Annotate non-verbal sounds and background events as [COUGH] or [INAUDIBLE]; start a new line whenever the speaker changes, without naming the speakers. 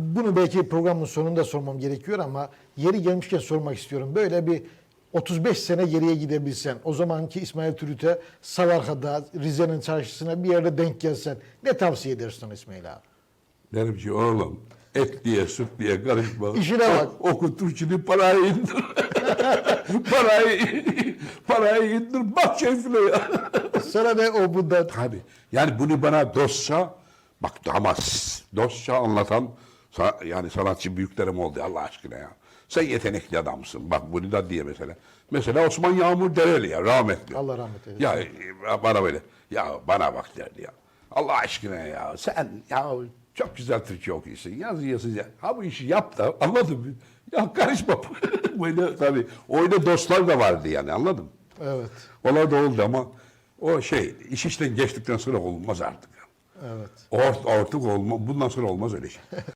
Bunu belki programın sonunda sormam gerekiyor ama yeri gelmişken sormak istiyorum. Böyle bir 35 sene geriye gidebilsen, o zamanki İsmail Türüt'e Savarka'da, Rize'nin çarşısına bir yerde denk gelsen ne tavsiye edersin İsmail abi?
Derim ki oğlum et diye süt diye karışma.
İşine bak.
O- Okutur şimdi parayı indir. [LAUGHS] parayı, parayı indir bak keyfine ya. [LAUGHS]
Sana ne o bundan?
Tabii. Yani bunu bana dostça bak ama dostça anlatan sa- yani sanatçı büyüklerim oldu Allah aşkına ya. Sen yetenekli adamsın. Bak bunu da diye mesela. Mesela Osman Yağmur Dereli ya rahmetli.
Allah rahmet eylesin.
Ya e, bana böyle ya bana bak derdi ya. Allah aşkına ya sen ya çok güzel Türkçe okuyorsun. Yazıyorsun ya. Ha bu işi yap da anladın mı? Ya karışma. [LAUGHS] böyle tabii. Öyle dostlar da vardı yani anladın mı?
Evet,
Onlar da oldu ama o şey iş işten geçtikten sonra olmaz artık.
evet.
Ort, artık olma, bundan sonra olmaz öyle şey. [LAUGHS]